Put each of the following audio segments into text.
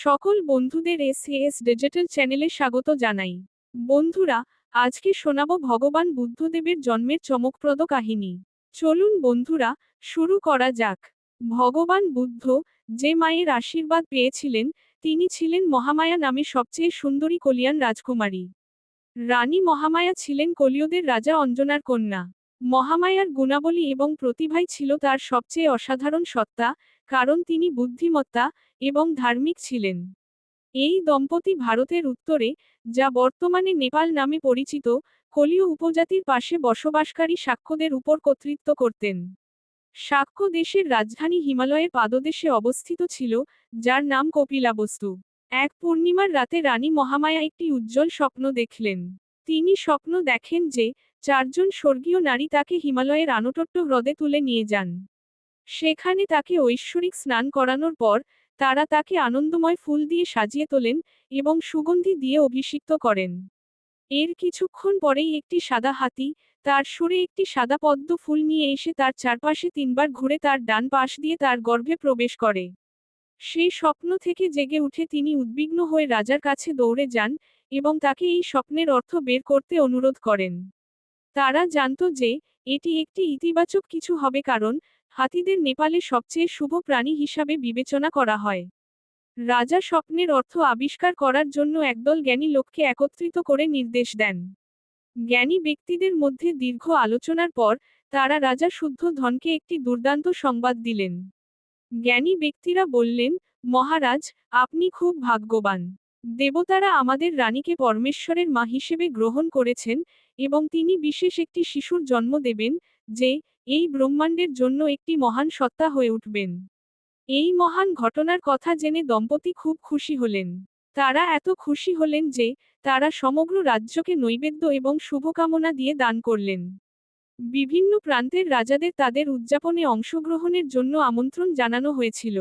সকল বন্ধুদের S S digital চ্যানেলে স্বাগত জানাই। বন্ধুরা, আজকে শোনাব ভগবান বুদ্ধদেবের জন্মের চমকপ্রদ কাহিনী। চলুন বন্ধুরা, শুরু করা যাক। ভগবান বুদ্ধ যে মায়ের আশীর্বাদ পেয়েছিলেন, তিনি ছিলেন মহামায়া নামে সবচেয়ে সুন্দরী কলিয়ান রাজকুমারী। রানী মহামায়া ছিলেন কলিয়দের রাজা অঞ্জনার কন্যা। মহামায়ার গুণাবলী এবং প্রতিভাই ছিল তার সবচেয়ে অসাধারণ সত্তা কারণ তিনি বুদ্ধিমত্তা এবং ধার্মিক ছিলেন। এই দম্পতি ভারতের উত্তরে, যা বর্তমানে নেপাল নামে পরিচিত, কলীয় উপজাতির পাশে বসবাসকারী শাক্যদের উপর কর্তৃত্ব করতেন। শাক্য দেশের রাজধানী হিমালয়ের পাদদেশে অবস্থিত ছিল, যার নাম কপিলাবস্তু। এক পূর্ণিমার রাতে রানী মহামায়া একটি উজ্জ্বল স্বপ্ন দেখলেন। তিনি স্বপ্ন দেখেন যে, চারজন স্বর্গীয় নারী তাকে হিমালয়ের আনটট্ট হ্রদে তুলে নিয়ে যান। সেখানে তাকে ঐশ্বরিক স্নান করানোর পর তারা তাকে আনন্দময় ফুল দিয়ে সাজিয়ে তোলেন এবং সুগন্ধি দিয়ে অভিষিক্ত করেন। এর কিছুক্ষণ পরেই একটি সাদা হাতি তার সুরে একটি সাদা পদ্ম ফুল নিয়ে এসে তার চারপাশে তিনবার ঘুরে তার ডান পাশ দিয়ে তার গর্ভে প্রবেশ করে। সেই স্বপ্ন থেকে জেগে উঠে তিনি উদ্বিগ্ন হয়ে রাজার কাছে দৌড়ে যান এবং তাকে এই স্বপ্নের অর্থ বের করতে অনুরোধ করেন। তারা জানত যে এটি একটি ইতিবাচক কিছু হবে কারণ হাতিদের নেপালে সবচেয়ে শুভ প্রাণী হিসাবে বিবেচনা করা হয়। রাজা স্বপ্নের অর্থ আবিষ্কার করার জন্য একদল জ্ঞানী লোককে একত্রিত করে নির্দেশ দেন। জ্ঞানী ব্যক্তিদের মধ্যে দীর্ঘ আলোচনার পর তারা রাজা শুদ্ধ ধনকে একটি দুর্দান্ত সংবাদ দিলেন। জ্ঞানী ব্যক্তিরা বললেন, মহারাজ, আপনি খুব ভাগ্যবান। দেবতারা আমাদের রানীকে পরমেশ্বরের মা হিসেবে গ্রহণ করেছেন এবং তিনি বিশেষ একটি শিশুর জন্ম দেবেন যে এই ব্রহ্মাণ্ডের জন্য একটি মহান সত্তা হয়ে উঠবেন। এই মহান ঘটনার কথা জেনে দম্পতি খুব খুশি হলেন। তারা এত খুশি হলেন যে, তারা সমগ্র রাজ্যকে নৈবেদ্য এবং শুভকামনা দিয়ে দান করলেন। বিভিন্ন প্রান্তের রাজাদের তাদের উদযাপনে অংশগ্রহণের জন্য আমন্ত্রণ জানানো হয়েছিল।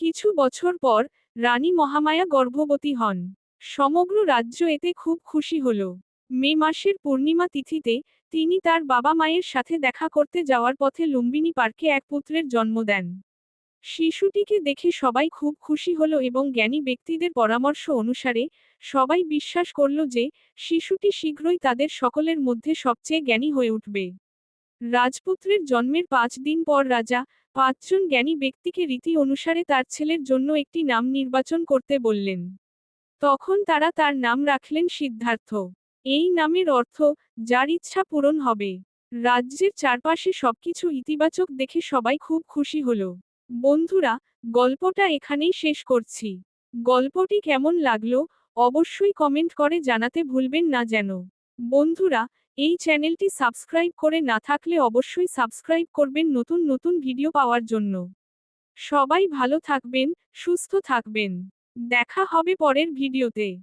কিছু বছর পর, রানী মহামায়া গর্ভবতী হন। সমগ্র রাজ্য এতে খুব খুশি হল। মে মাসের পূর্ণিমা তিথিতে তিনি তার বাবা মায়ের সাথে দেখা করতে যাওয়ার পথে লুম্বিনী পার্কে এক পুত্রের জন্ম দেন। শিশুটিকে দেখে সবাই খুব খুশি হল এবং জ্ঞানী ব্যক্তিদের পরামর্শ অনুসারে সবাই বিশ্বাস করল যে শিশুটি শীঘ্রই তাদের সকলের মধ্যে সবচেয়ে জ্ঞানী হয়ে উঠবে। রাজপুত্রের জন্মের পাঁচ দিন পর রাজা পাঁচজন জ্ঞানী ব্যক্তিকে রীতি অনুসারে তার ছেলের জন্য একটি নাম নির্বাচন করতে বললেন। তখন তারা তার নাম রাখলেন সিদ্ধার্থ। এই নামের অর্থ, যার ইচ্ছা পূরণ হবে। রাজ্যের চারপাশে সবকিছু ইতিবাচক দেখে সবাই খুব খুশি হল। বন্ধুরা, গল্পটা এখানেই শেষ করছি। গল্পটি কেমন লাগল, অবশ্যই কমেন্ট করে জানাতে ভুলবেন না যেন। বন্ধুরা, এই চ্যানেলটি সাবস্ক্রাইব করে না থাকলে অবশ্যই সাবস্ক্রাইব করবেন নতুন নতুন ভিডিও পাওয়ার জন্য। সবাই ভালো থাকবেন, সুস্থ থাকবেন। দেখা হবে পরের ভিডিওতে।